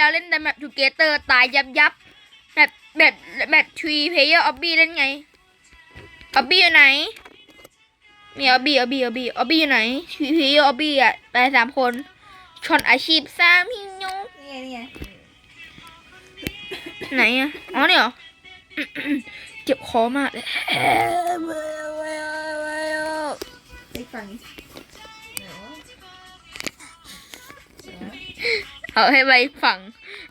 แล้วเล่นแต่แบบทูเกเตอร์ตายยับยับแบบแบบแบบทรีเพเยอร์ออบบี้เล่นไงออบบี้อยู่ไหนมีออบบี้ออบบี้ออบบี้ออบบี้อยู่ไหนทรีเพเยอร์ออบบี้อะตายสามคนชนอาชีพสามหิโยนี่ไงนี่ไงไหนอะอ๋อเนี่ยเหรอเจ็บคอมากเลยไปฟัง เอาให้ไปฝัง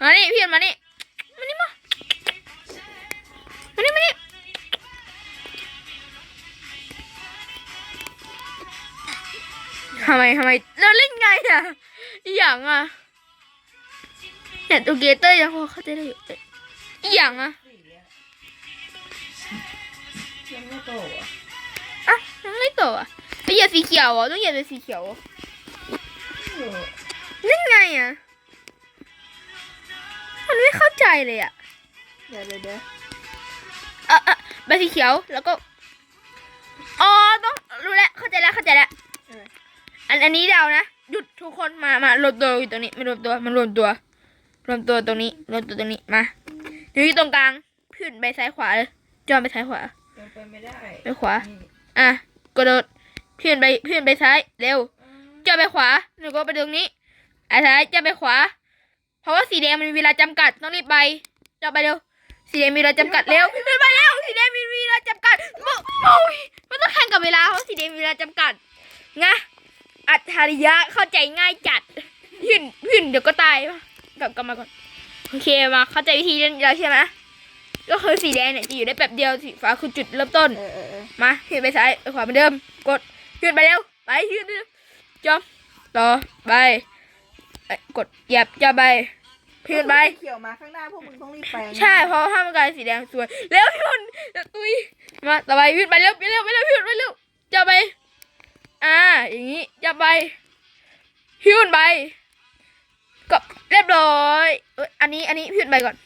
มานี่พี่มานี่มานี่มามานี่มานี่ทำไมทำไมเราเล่นไงอะอหย่างอะเนี่ยตัวเกเตอร์ยังพอเข้าใจได้อยู่แต่อหย่างอะสีอะยังไม่โตอะอะยังไม่โตอะไปเหยียบสีเขียวอะต้องเหยียบเป็นสีเขียวอะเออเล่นไงอะ มันไม่เข้าใจเลยอะเดี๋ยวเดี๋ยวเดี๋ยวเออเออใบสีเขียวแล้วก็อ๋อต้องรู้แล้วเข้าใจแล้วเข้าใจแล้วเอออันอันนี้เดานะหยุดทุกคนมามารวมตัวอยู่ตรงนี้มารวมตัวมารวมตัว รวมตัวตรงนี้รวมตัวตรงนี้มาอยู่ที่ตรงกลางพื้นไปซ้ายขวาเลยจอมไปซ้ายขวาเป็นไปไม่ได้ไปขวานี่อะกระโดดเพื่อนไปเพื่อนไปซ้ายเร็วจอไปขวาหนูก็ไปตรงนี้อะซ้ายจอไปขวา เพราะว่าสีแดงมันมีเวลาจำกัดต้องรีบไปจอไปเร็ว สีแดงมีเวลาจำกัดเร็วรีบไปเร็วสีแดงมีเวลาจำกัดโอ้โอ้ยมันต้องแข่งกับเวลาเพราะสีแดงมีเวลาจำกัดไงอัจฉริยะเข้าใจง่ายจัดพื้นพื้นเดี๋ยวก็ตายกลับกลับมาก่อนโอเคมาเข้าใจวิธีเล่นแล้วใช่ไหมก็คือสีแดงเนี่ยจะอยู่ได้แป๊บเดียวสีฟ้าคือจุดเริ่มต้นมาขึ้นไปซ้ายขวาเหมือนเดิม กดขึ้นไปเร็วไปขึ้นจอมต่อไป เอ้ยกดเหยียบจอมไปขึ้นไป เขียวมาข้างหน้าพวกมึงต้องรีบไปใช่เพราะว่าถ้ามันกลายสีแดงสวยเร็วพี่คนตุยมาต่อไปขึ้นไปเร็วไปเร็วไปเร็วพี่คนไปเร็วจอมไป อ่า อย่างนี้จอมไปพี่คนไปก็เรียบร้อยเอ้ยอันนี้อันนี้พี่คนไปก่อน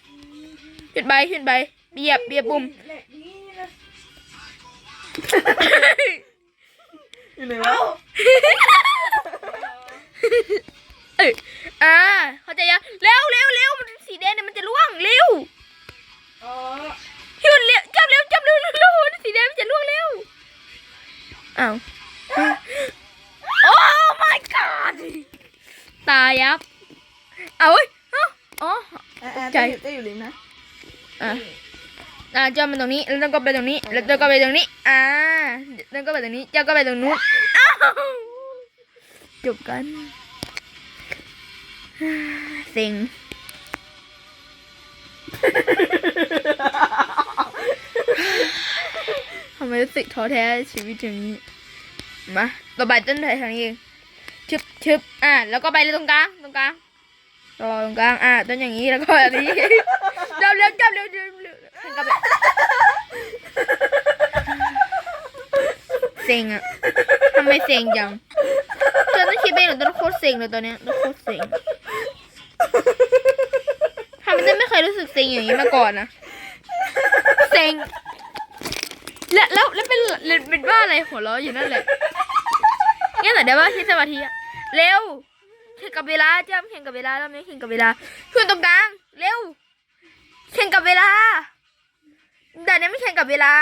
ขึ้นไปขึ้นไปเบียบเบียบปุ่มแหลกนี่นะอยู่ไหนวะเอ้ยอ่าเข้าใจยังเร็วเร็วเร็วมันสีแดงเนี่ยมันจะล่วงเร็วอ๋อพี่มันเร็วจับเร็วจับเร็วเร็วเร็วสีแดงมันจะล่วงเร็วอ้าวโอ้ my god ตายยับเอาเว้ยเอ้าอ๋อแอนแอนใจจะอยู่จะอยู่ริมนะอะอ่าจอมไปตรงนี้แล้วต้องก็ไปตรงนี้ แล้วต้องก็ไปตรงนี้ อ่าแล้วก็ไปตรงนี้ เจ้าก็ไปตรงนู้นอ้าวจบกัน เซ็งทำไมรู้สึกท้อแท้ชีวิตอย่างนี้ มาต่อไปต้นไผ่ทางนี้ชึบชึบอะ แล้วก็ไปเลยตรงกลาง ตรงกลางรอตรงกลาง อะ ต้นอย่างนี้ แล้วก็อันนี้จับเร็วจับเร็วเร็วเร็วจับแบบ เซ็งอะทำไมเซ็งจังเธอต้องคิดไปหนูต้นโคตรเซ็งเลยตอนเนี้ยต้นโคตรเซ็งทำไมไม่เคยรู้สึกเซ็งอย่างนี้มาก่อนนะเซ็งแล้วแล้วแล้วเป็นแล้วเป็นบ้าอะไรหัวเราะอยู่นั่นแหละงั้นแต่เดี๋ยวว่าใช้สมาธิอะเร็วแข่งกับเวลาจ้ำแข่งกับเวลารอบนี้แข่งกับเวลาเพื่อนตรงกลางเร็วแข่งกับเวลาแต่เนี้ยไม่แข่งกับเวลา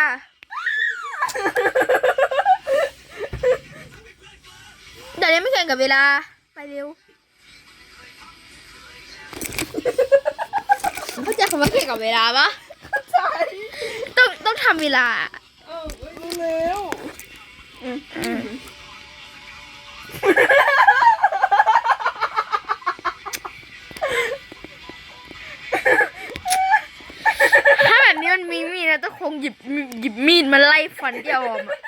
แต่เนี้ยไม่แข่ง กับเวลา ไปเร็วเข้าใจคำว่าแข่งกับเวลาปะใช่ต้องต้องทำเวลาเออรู้แล้วอืมถ้าแบบนี้มันมีมีดนะต้องคงหยิบหยิบมีดมาไล่ฟันเจ้าออมอะ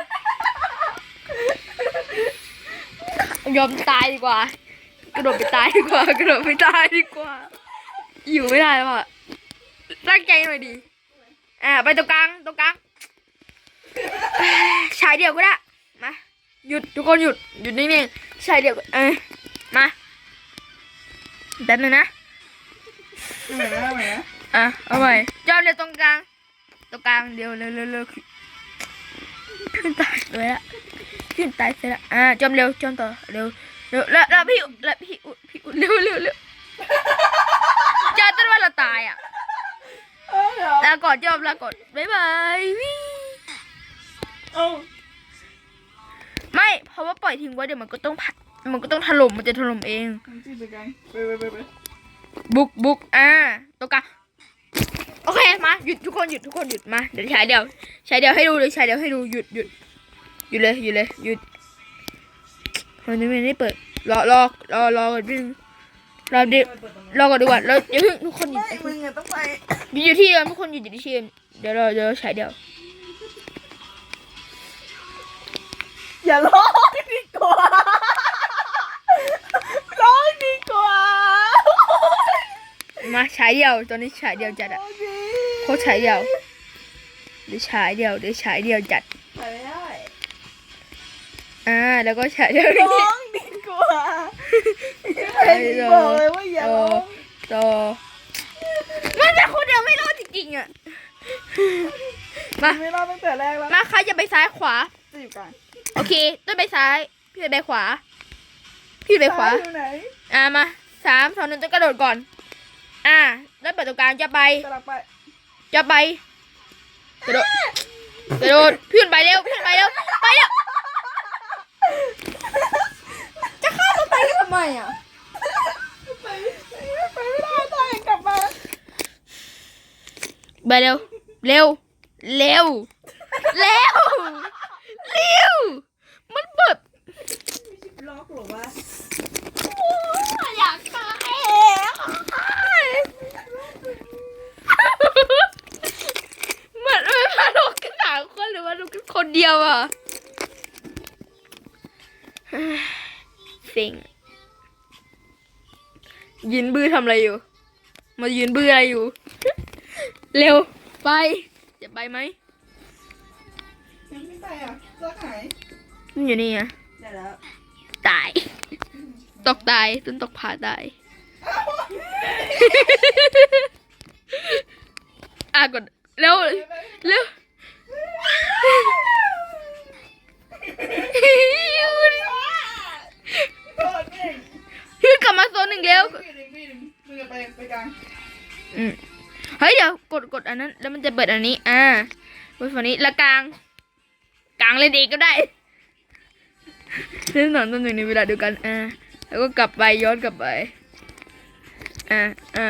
ยอมตายดีกว่า กระโดดไปตายดีกว่ากระโดดไปตายดีกว่า อยู่ไม่ได้แล้วอะตั้งใจหน่อยดีอ่าไปตรงกลางตรงกลางชายเดียวก็ได้มาหยุดทุกคนหยุดหยุดนิ่งๆชายเดียวเออมาแป๊บนึงนะเหมือนะเหมือนะอะเอาใหม่จอมเร็วตรงกลางตรงกลางเดียวเร็วเร็วเร็วขึ้นตายเลยละ ขึ้นตายเสร็จละอะจอมเร็วจอมต่อเร็วเร็วแล้วแล้วพี่อุแล้วพี่อุพี่อุเร็วเร็วเร็วายอะเออเดี๋ยวลาก่อนจอบลาก่อนบ๊ายบายวิงเอ้าไม่เพราะว่าปล่อยทิ้งไว้เดี๋ยวมันก็ต้องพัมันก็ต้องถล่มมันจะถล่มเองน้ำจิ้มไปกันไปไปไปไปบุกบุกอ่าตัวกลางโอเคมาหยุดทุกคนหยุดทุกคนหยุดมาเดี๋ยวฉายเดียวฉายเดียวให้ดูเลยฉายเดียวให้ดูหยุดหยุด หยุดเลยหยุดเลยหยุดมันยังไม่ได้เปิดรอรอรอรอก่อนพี่นึงรอดิเปิดตรงนี้รอก่อนดีกว่าแล้วอย่าเพิ่งทุกคนหยุดไม่มึงอะต้องไปหยุดอยู่ที่เดิมทุกคนหยุดอยู่ที่เดิมเดี๋ยวรอเดี๋ยวฉายเดียวอย่าร้องดีกว่าร้องดีกว่ามาฉายเดียวตอนนี้ฉายเดียวจัดอะโอเคโคตรฉายเดียวเดี๋ยวฉายเดียวเดี๋ยวฉายเดียวจัดไปได้อ่า แล้วก็ฉายเดียวร้องดีกว่าเพลงนี้บอกเลยว่าอย่าร้องต่อมันจะคนเดียวไม่รอดจริงๆอะมาไม่รอดตั้งแต่แรกแล้วมาใครจะไปซ้ายขวาจะอยู่กันโอเคต้นไปซ้าย พี่ไปขวา พี่ไปขวาอยู่ไหนอ่ามาสามสองหนึ่งต้องกระโดดก่อน อ่าแล้วเปิดตรงกลางจะไปกำลังไปจะไปกระโดดกระโดดพี่ขึ้นไปเร็วพี่ขึ้นไปเร็วไปเร็ว จะฆ่าตัวตายทำ ไมอะไปไปไม่ได้ตายกลับมาไปเร็ว เร็ว เร็ว เร็ว เร็ว มันเปิดล็อกหรอวะอยากตายมันมันมาลงกันสามคนหรือว่าลงกันคนเดียวอะสิง ยืนบื้อทำอะไรอยู่ มายืนบื้ออะไรอยู่ เร็วไป จะไปไหมยังไม่ไปอะเสื้อหายมันอยู่นี่อะได้แล้วตาย ตกตายต้นตกผาตายอะกดเร็วเร็ว จะเปิดอันนี้ อ่าไว้ฝั่งนี้และกลาง กลางเลยดีก็ได้เล่นหนอนต้นหนึ่งในเวลาเดียวกัน อ่า แล้วก็กลับไปย้อนกลับไป อ่า อ่า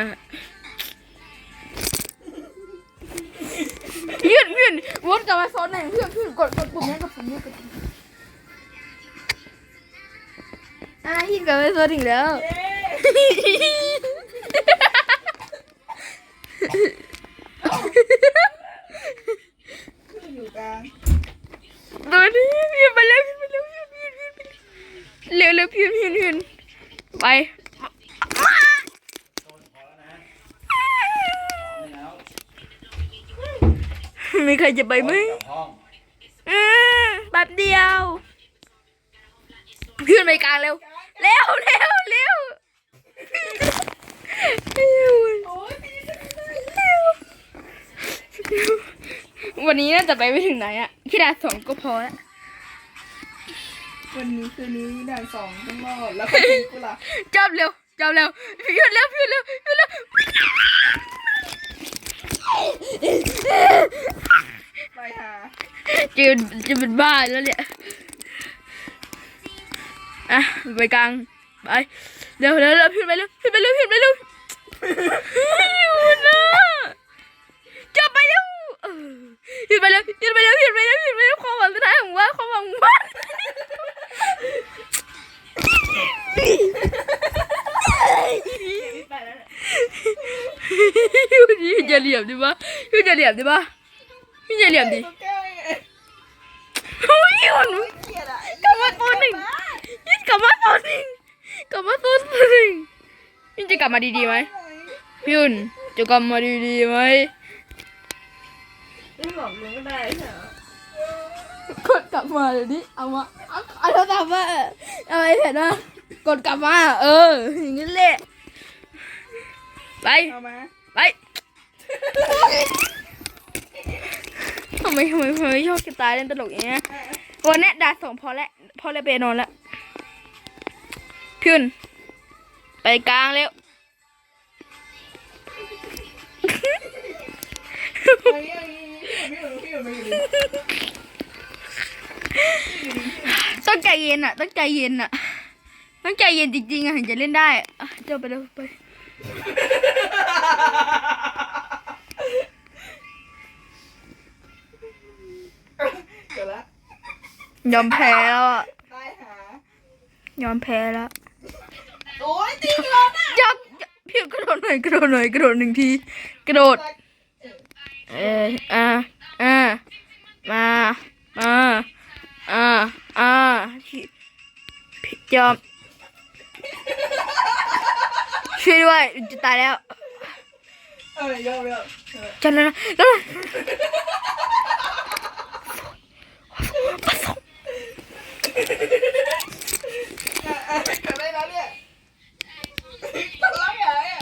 ยืนยืนวนกลับมาโซนหนเพื่อนเพื่อนกดกดปุ่มนี้กดปุ่มนี้กดอ่ายืนกลับมาโซนถึงแล้ว ตัวนี้พี่ไปเร็วพี่ไปเร็วพี่พี่พี่พี่เร็วเร็วพี่พี่พี่ไปมีใครจะไปไหมแป๊บเดียวขึ้นไปกลางเร็ว เร็วเร็วเร็ววันนี้น่าจะไปไม่ถึงไหนอะ แค่ด่านสองก็พอละวันนี้คืนนี้ด่านสองต้องรอดแล้วคนทิ้งกูล่ะจอบเร็วจอบเร็วหยุดเร็วหยุดเร็วหยุดเร็วไปหาจะจะเป็นบ้าแล้วเนี่ยอะไปกลางไปเร็วเร็วเร็วขึ้นไปเร็วขึ้นไปเร็วขึ้นไปเร็วอยู่นะจะ ขึ้นไปเร็วขึ้นไปเร็วขึ้นไปเร็วขึ้นไปเร็วความหวังสุดท้ายของว่าความหวังของมันไปแล้วเนี่ยพี่จะเหลี่ยมดิวะพี่จะเหลี่ยมดิวะพี่จะเหลี่ยมดิโอ้ยมันกลียดกลับมาตัวหนึ่งยิ่งกลับมาตัวหนึ่งกลับมาตัวหนึ่งพี่จะกลับมาดีๆไหมพี่อุ่นจะกลับมาดีๆไหม ไม่บอกลุงก็ได้ใช่ไหมกดกลับมาเดี๋ยวนี้เอามาเอาเอาโทรศัพท์มาเอาไอแพดมากดกลับมาเออ อย่างนี้แหละไปเอามาไปทำไมทำไมทำไมชอบจะตายเล่นตลกอย่างเงี้ยวันนี้ดาสองพอแล้วพอแล้วไปนอนแล้วพี่อุ่นไปกลางเร็วพี่อย่างนี้ ต้องใจเย็นอะ ต้องใจเย็นอะ ต้องใจเย็นจริงๆอะถึงจะเล่นได้อะเจ้าไปเร็วไปเดี๋ยวละยอมแพ้แล้วอะตายหายอมแพ้แล้ว โอ้ยตีเราน่ะยับยับพี่กระโดดหน่อยกระโดดหน่อยกระโดดหนึ่งที กระโดด เอออ่า พี่ยอม ช่วยด้วยจะตายแล้วเออยอมยอมเออจันนะแล้วเกิดอะไรแล้วเนี่ยทำไรอะเนี่ย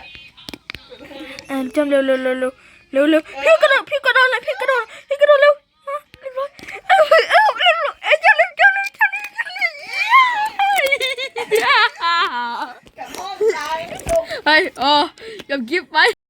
อ่าจำเร็วเร็วเร็วเร็วเร็วเร็วพี่กระโดดพี่กระโดดเลยพี่กระโดดพี่กระโดดเร็วอะเรียบร้อยเอ้าเอ้าเร็วเร็วเอ้ยจันเร็วจันเร็วจันเร็วจันเร็ว กับพ่อต